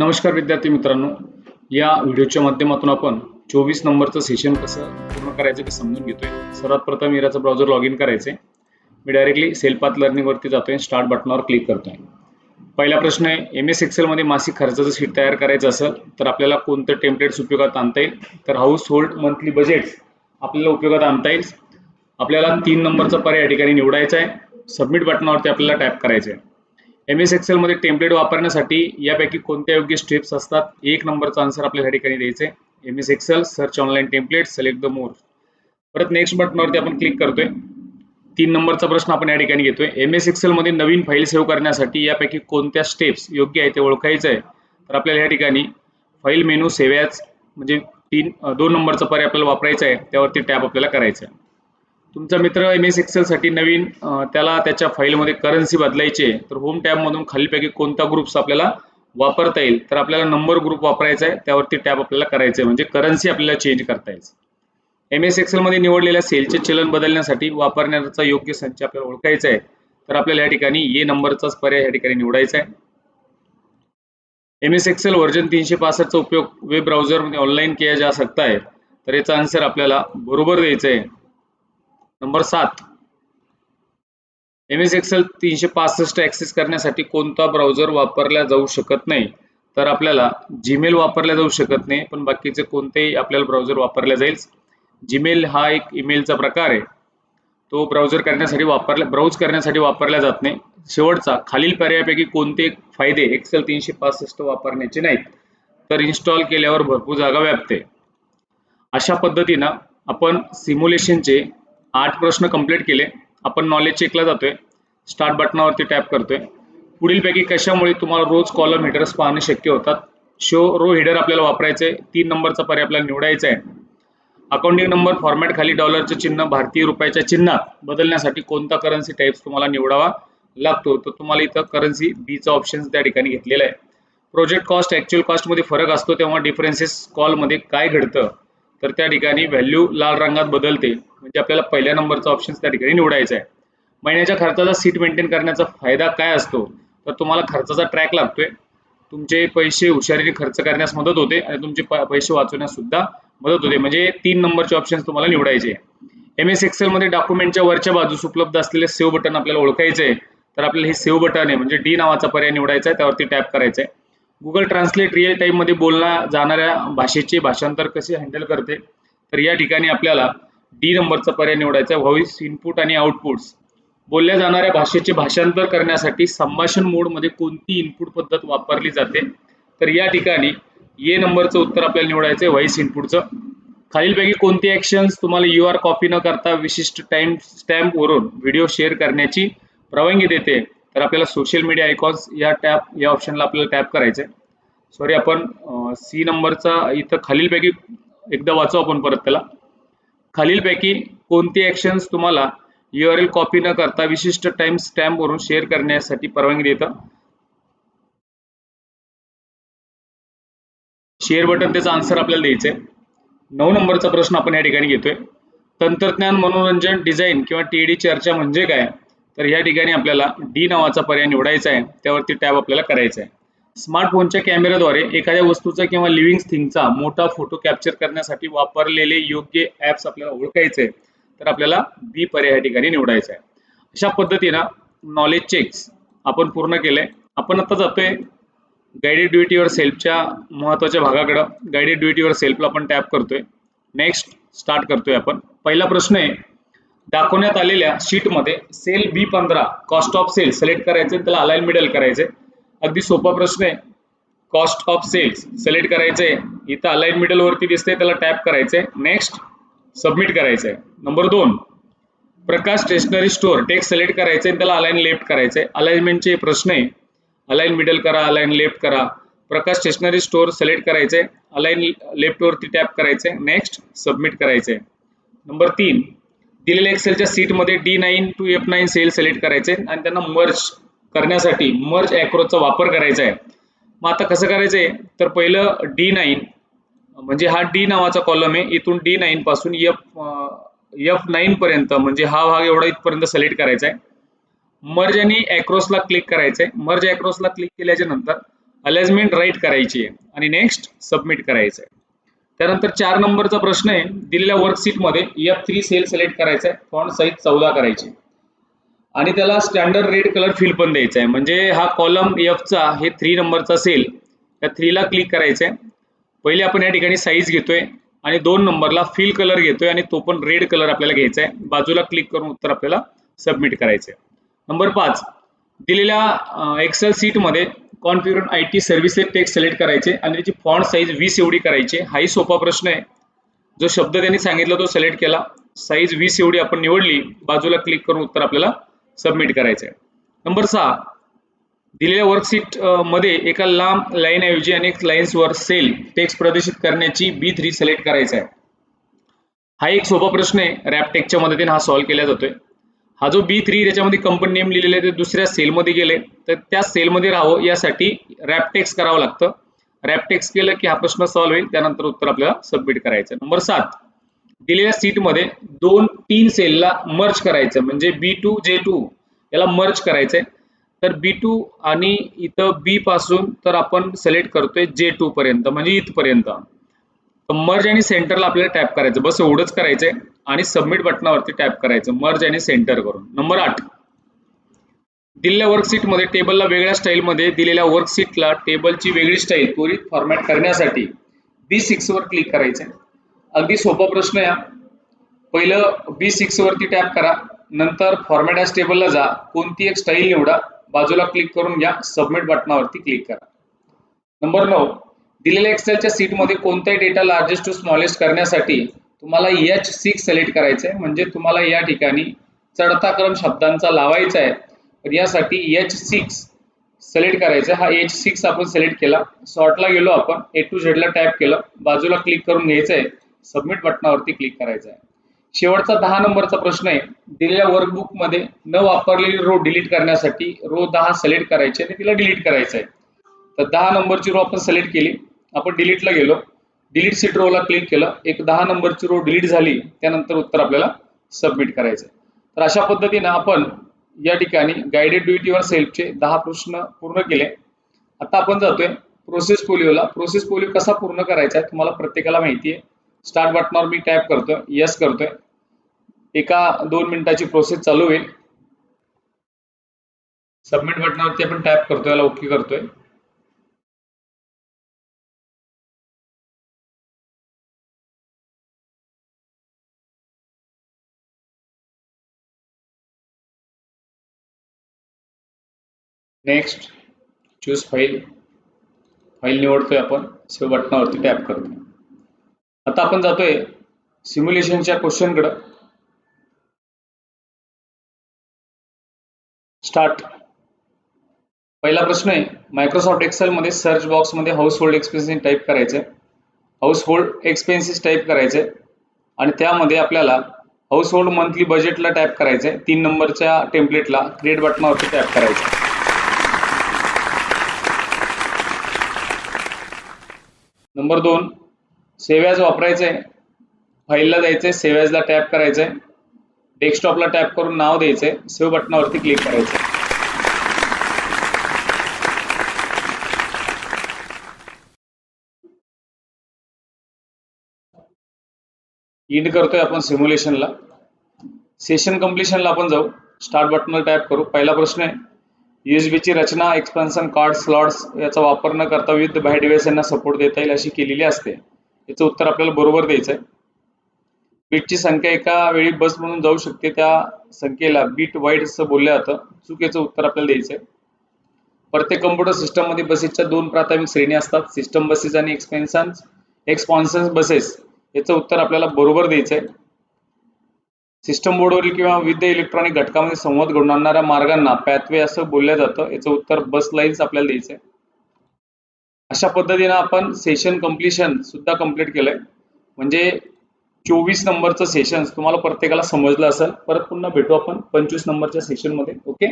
नमस्कार विद्यार्थी मित्रांनो. या व्हिडिओच्या माध्यमातून आपण चोवीस नंबरचं सेशन कसं पूर्ण करायचं ते समजून घेतोय. सर्वात प्रथम इराचं ब्राउझर लॉग इन करायचे मी डायरेक्टली सेल्फात लर्निंगवरती जातोय स्टार्ट बटनावर क्लिक करतोय. पहिला प्रश्न आहे एम एस एक्सेलमध्ये मासिक खर्चाचं शीट तयार करायचं असेल तर आपल्याला कोणतं टेम्पलेट्स उपयोगात आणता येईल? तर हाऊस होल्ड मंथली बजेट आपल्याला उपयोगात आणता येईल. आपल्याला तीन नंबरचा पर्याय या ठिकाणी निवडायचा आहे. सबमिट बटनावरती आपल्याला टॅप करायचं आहे एम एस एक्सेल मध्ये टेम्पलेट वापरण्यासाठी यापैकी कोणत्या योग्य स्टेप्स असतात? एक नंबरचा आन्सर आपल्याला या ठिकाणी द्यायचं आहे. M S Excel search online template select the more परत नेक्स्ट बटनवरती आपण क्लिक करतोय. तीन नंबरचा प्रश्न आपण या ठिकाणी घेतोय. एम एस एक्सेल मध्ये नवीन फाईल सेव्ह करण्यासाठी यापैकी कोणत्या स्टेप्स योग्य आहे ते ओळखायचं आहे? तर आपल्याला या ठिकाणी फाईल मेनू सेव्याच म्हणजे तीन दोन नंबरचा पर्याय आपल्याला वापरायचा आहे. त्यावरती टॅप आपल्याला करायचा आहे. तुमचा मित्र एम एस एक्सेलसाठी नवीन त्याला त्याच्या फाईलमध्ये करन्सी बदलायची आहे तर होम टॅबमधून खालीपैकी कोणता ग्रुप्स आपल्याला वापरता येईल? तर आपल्याला नंबर ग्रुप वापरायचा आहे त्यावरती टॅब आपल्याला करायचं आहे म्हणजे करन्सी आपल्याला चेंज करता येईल. एम एस एक्सेलमध्ये निवडलेल्या सेलचे चलन बदलण्यासाठी वापरण्याचा योग्य संच आपल्याला ओळखायचा आहे. तर आपल्याला या ठिकाणी ए नंबरचाच पर्याय या ठिकाणी निवडायचा आहे. एम एस एक्सेल व्हर्जन तीनशे पासष्टचा उपयोग वेब ब्राउझरमध्ये ऑनलाईन किया जा सकता है तर याचा आन्सर आपल्याला बरोबर द्यायचा आहे. नंबर सात. एम एस एक्सेल तीनशे पासष्ट ऍक्सेस करण्यासाठी कोणता ब्राउझर वापरला जाऊ शकत नाही? तर आपल्याला जीमेल वापरला जाऊ शकत नाही पण बाकीचे कोणतेही आपल्याला ब्राउझर वापरला जाईल. जीमेल हा एक ईमेलचा प्रकार आहे. तो ब्राउझर करण्यासाठी वापरला ब्राउज करण्यासाठी वापरला जात नाही. शेवटचा खालील पर्यायापैकी कोणते फायदे एक्सेल तीनशे पासष्ट वापरण्याचे नाहीत? तर इन्स्टॉल केल्यावर भरपूर जागा व्यापते. अशा पद्धतीनं आपण सिम्युलेशनचे आठ प्रश्न कंप्लीट केले. आपण नॉलेज चेकला जातोय. स्टार्ट बटनावरती टॅप करतोय. पुढीलपैकी कशामुळे तुम्हाला रोज कॉलम हिडर्स पाहणे शक्य होतात? शो रो हिडर आपल्याला वापरायचे तीन नंबरचा पर्याय आपल्याला निवडायचा आहे. अकाउंटिंग नंबर फॉर्मॅट खाली डॉलरचे चिन्ह भारतीय रुपयाच्या चिन्हात बदलण्यासाठी कोणता करन्सी टाईप्स तुम्हाला निवडावा लागतो? तर तुम्हाला इथं करन्सी बीचा ऑप्शन त्या ठिकाणी घेतलेला आहे. प्रोजेक्ट कॉस्ट ॲक्च्युअल कॉस्टमध्ये फरक असतो तेव्हा डिफरन्सेस कॉलमध्ये काय घडतं? तर त्या ठिकाणी व्हॅल्यू लाल रंगात बदलते. म्हणजे आपल्याला पहिल्या नंबरचा ऑप्शन त्या ठिकाणी निवडायचा आहे. महिन्याच्या खर्चाचा सीट मेंटेन करण्याचा फायदा काय असतो? तर तुम्हाला खर्चाचा ट्रॅक लागतोय. तुमचे पैसे हुशारीने खर्च करण्यास मदत होते आणि तुमचे पैसे वाचवण्यास सुद्धा मदत होते. म्हणजे तीन नंबरचे ऑप्शन तुम्हाला निवडायचे एम एस एक्सेल मध्ये डॉक्युमेंटच्या वरच्या बाजूस उपलब्ध असलेले सेव्ह बटन आपल्याला ओळखायचे आहे. तर आपल्याला हे सेव्ह बटन आहे म्हणजे डी नावाचा पर्याय निवडायचा आहे. त्यावरती टॅप करायचा आहे. गुगल ट्रान्सलेट रिअल टाईममध्ये बोलण्या जाणाऱ्या भाषेचे भाषांतर कसे हँडल करते? तर या ठिकाणी आपल्याला डी नंबरचा पर्याय निवडायचा आहे. व्हॉइस इनपुट आणि आउटपुट्स बोलल्या जाणाऱ्या भाषेचे भाषांतर करण्यासाठी संभाषण मोडमध्ये कोणती इनपुट पद्धत वापरली जाते? तर या ठिकाणी ए नंबरचं उत्तर आपल्याला निवडायचं आहे. व्हॉइस इनपुटचं खालीलपैकी कोणती ॲक्शन्स तुम्हाला यू आर कॉपी न करता विशिष्ट टाईम स्टॅम्पवरून व्हिडिओ शेअर करण्याची परवानगी देते? तर आपल्याला सोशल मीडिया आयकॉन्स या टॅप या ऑप्शनला आपल्याला टॅप करायचं आहे सॉरी आपण सी नंबरचा इथं खालीलपैकी एकदा वाचू आपण परत त्याला. खालीलपैकी कोणती ऍक्शन्स तुम्हाला यू आर एल कॉपी न करता विशिष्ट टाइम स्टॅम्प वरून शेअर करण्यासाठी परवानगी देतं? शेअर बटन त्याचा आन्सर आपल्याला द्यायचंय. नऊ नंबरचा प्रश्न आपण या ठिकाणी घेतोय. तंत्रज्ञान मनोरंजन डिझाईन किंवा टी डी चर्चा म्हणजे काय? तर या ठिकाणी आपल्याला डी नावाचा पर्याय निवडायचा आहे. त्यावरती टॅब आपल्याला करायचा आहे. स्मार्टफोनच्या कॅमेऱ्याद्वारे एखाद्या वस्तूचा किंवा लिव्हिंग थिंगचा मोठा फोटो कॅप्चर करण्यासाठी वापरलेले योग्य ॲप्स आपल्याला ओळखायचे तर आपल्याला बी पर्याय या ठिकाणी निवडायचा आहे. अशा पद्धतीनं नॉलेज चेक्स आपण पूर्ण केले आपण आता जातोय गायडेड ड्युटीवर सेल्फच्या महत्त्वाच्या भागाकडं. गायडेड ड्युटीवर सेल्फला आपण टॅप करतोय. नेक्स्ट स्टार्ट करतोय आपण. पहिला प्रश्न आहे दाखवण्यात आलेल्या शीटमध्ये सेल बी पंधरा कॉस्ट ऑफ सेल सिलेक्ट करायचे त्याला अलाइन मिडल करायचे. अगदी सोपा प्रश्न आहे. कॉस्ट ऑफ सेल्स सिलेक्ट करायचे इथं अलाइन मिडल वरती दिसते त्याला टॅप करायचे. नेक्स्ट सबमिट करायचे. नंबर दोन Prakash stationery store text select करायचे त्याला अलाइन लेफ्ट करायचे. अलाइनमेंटचे प्रश्न आहे. अलाइन मिडल करा अलाइन लेफ्ट करा. प्रकाश स्टेशनरी स्टोअर सिलेक्ट करायचे. अलाइन लेफ्ट वरती टॅप करायचे. नेक्स्ट सबमिट करायचे. नंबर तीन दिलेल्या एक्सेलच्या सीटमध्ये D nine to F nine cell select करायचे आणि त्यांना मर्ज करण्यासाठी मर्ज ॲक्रोजचा वापर करायचा आहे. मग आता कसं करायचं आहे तर पहिलं डी नाईन म्हणजे हा डी नावाचा कॉलम आहे. इथून डी नाईन पासून एफ एफ नाईन पर्यंत म्हणजे हा भाग एवढा इथपर्यंत सिलेक्ट करायचा आहे. मर्ज आणि अॅक्रोसला क्लिक करायचं आहे मर्ज अॅक्रोसला क्लिक केल्याच्यानंतर अलेजमेंट राईट करायची आहे. आणि नेक्स्ट सबमिट करायचं आहे त्यानंतर चार नंबरचा प्रश्न आहे दिलेल्या वर्कशीटमध्ये एफ थ्री सेल सिलेक्ट करायचा आहे फॉन्ट साईज चौदा करायची. आणि त्याला स्टँडर्ड रेड कलर फिल पण द्यायचा आहे म्हणजे हा कॉलम एफचा हे थ्री नंबरचा सेल त्या थ्रीला क्लिक करायचं आहे पहिले आपण या ठिकाणी साईज घेतोय आणि दोन नंबरला फिल कलर घेतोय आणि तो पण रेड कलर आपल्याला घ्यायचा आहे बाजूला क्लिक करून उत्तर आपल्याला सबमिट करायचं आहे नंबर पाच दिलेल्या Excel सीटमध्ये configuration I T services text select करायचे आणि त्याची फॉन्ट साईज वीस एवढी करायची. हाही सोपा प्रश्न आहे. जो शब्द त्यांनी सांगितला तो सिलेक्ट केला. साईज वीस एवढी आपण निवडली बाजूला क्लिक करून उत्तर आपल्याला सबमिट करायचं आहे नंबर सहा. दिलेल्या वर्कशीटमध्ये एका लांब लाईन ऐवजी अनेक लाईन्सवर सेल टेक्स्ट प्रदर्शित करण्याची बी थ्री सिलेक्ट करायचा आहे हा एक सोपा प्रश्न आहे. रॅपटेकच्या मदतीने हा सॉल्व्ह केला जातोय. हा जो बी थ्री त्याच्यामध्ये कंपनी नेम लिहिलेले ते दुसऱ्या सेलमध्ये गेले. तर त्या सेलमध्ये राहावं यासाठी रॅपटेक्स करावं लागतं. रॅपटेक्स केलं की हा प्रश्न सॉल्व्ह होईल त्यानंतर उत्तर आपल्याला सबमिट करायचं. नंबर सात. दिलेल्या सीटमध्ये दोन तीन सेलला मर्ज करायचं. म्हणजे बी टू जे टू याला मर्ज करायचंय. तर बी टू आणि इथं बी पासून तर आपण सिलेक्ट करतोय जे टू पर्यंत म्हणजे इथपर्यंत. मर्ज आणि सेंटरला आपल्याला टॅप करायचं. बस एवढंच करायचंय. आणि सबमिट बटनावरती टॅप करायचं. मर्ज आणि सेंटर करून. नंबर आठ. दिलेल्या वर्कशीटमध्ये टेबलला वेगळ्या स्टाईलमध्ये दिलेल्या वर्कशीटला टेबलची वेगळी स्टाईल त्वरित फॉर्मॅट करण्यासाठी बी सिक्सवर क्लिक करायचंय. अगदी सोपा प्रश्न आहे पहिलं बी सिक्स वरती टॅप करा. नंतर फॉर्मॅट ॲस टेबलला जा. कोणती एक स्टाईल निवडा. बाजूला क्लिक करून घ्या. सबमिट बटनावरती क्लिक करा. नंबर नऊ. दिलेल्या एक्सेलच्या सीटमध्ये कोणताही डेटा लार्जेस्ट टू स्मॉलेस्ट करण्यासाठी तुम्हाला एच सिक्स सिलेक्ट करायचं आहे म्हणजे तुम्हाला या ठिकाणी चढता क्रम शब्दांचा लावायचा आहे. तर यासाठी एच सिक्स सिलेक्ट करायचं हा एच सिक्स आपण सिलेक्ट केला. सॉर्टला गेलो आपण. ए टू झेडला टॅप केलं. बाजूला क्लिक करून घ्यायचं आहे सबमिट बटनावरती क्लिक करायचं आहे शेवटचा दहा नंबरचा प्रश्न आहे. दिलेल्या वर्कबुकमध्ये न वापरलेली रो डिलीट करण्यासाठी रो दहा सिलेक्ट करायची आणि तिला डिलीट करायचं आहे तर दहा नंबरची रो आपण सिलेक्ट केली. आपण डिलीटला गेलो. डिलीट सीट रोला क्लिक केलं एक दहा नंबरची रो डिलीट झाली त्यानंतर उत्तर आपल्याला सबमिट करायचं तर अशा पद्धतीनं आपण या ठिकाणी गायडेड ड्युटीवर सेल्फचे दहा प्रश्न पूर्ण केले. आता आपण जातोय प्रोसेस पोलिओला प्रोसेस पोलिओ कसा पूर्ण करायचा आहे तुम्हाला प्रत्येकाला माहिती आहे स्टार्ट बटनावर मी टॅप करतोय यस करतोय. एका दोन मिनिटाची प्रोसेस चालू होईल. सबमिट बटनावरती आपण टॅप करतोय याला ओके करतोय. नेक्स्ट चूज फाईल फाईल निवडतोय आपण. सेव्ह बटनावरती टॅप करतोय. आता आपण जातोय सिम्युलेशनच्या क्वेश्चनकडं स्टार्ट पहिला प्रश्न आहे मायक्रोसॉफ्ट एक्सेल मध्ये सर्च बॉक्समध्ये हाऊस होल्ड एक्सपेन्सेस टाईप करायचे. हाऊस होल्ड एक्सपेन्सेस टाईप करायचे. आणि त्यामध्ये आपल्याला हाऊस होल्ड मंथली बजेटला टॅप करायचे. तीन नंबरच्या टेम्पलेटला क्रिएट बटनावरती टॅप करायचं. नंबर दोन सेव्याज वापरायचं. आहे फाईलला जायचंय आहे ला टॅप करायचंय डेस्कटॉपला टॅप करून नाव द्यायचंय सेव्ह बटनावरती क्लिक करायचं. इंड करतोय आपण सिम्युलेशनला. सेशन कम्प्लिशनला आपण जाऊ. स्टार्ट बटनवर टॅप करू. पहिला प्रश्न आहे यूएसबीची रचना एक्सपेन्शन कार्ड स्लॉट्स याचा वापर न करता विविध बाहेर डिव्हाइसांना सपोर्ट देता येईल अशी केलेली असते. याचं उत्तर आपल्याला बरोबर द्यायचं आहे बीटची संख्या एका वेळी बस म्हणून जाऊ शकते त्या संख्येला बीट वाईट असं बोललं जातं. चुकीचं उत्तर आपल्याला द्यायचं आहे प्रत्येक कम्प्युटर सिस्टममध्ये बसेसच्या दोन प्राथमिक श्रेणी असतात. सिस्टम बसेस आणि एक्सपेन्सन्स एक्सपॉन्सन्स बसेस याचं उत्तर आपल्याला बरोबर द्यायचं आहे सिस्टम बोर्डवरील किंवा विविध इलेक्ट्रॉनिक घटकामध्ये संवाद घडून आणणाऱ्या मार्गांना पॅथवे असं बोललं जातं. याचं उत्तर बस लाईन्स आपल्याला द्यायचं आहे अशा पद्धतीनं आपण सेशन कम्प्लिशन सुद्धा कंप्लीट केलंय. म्हणजे चोवीस नंबरचं सेशन तुम्हाला प्रत्येकाला समजलं असेल. परत पुन्हा भेटू आपण पंचवीस नंबरच्या सेशनमध्ये ओके?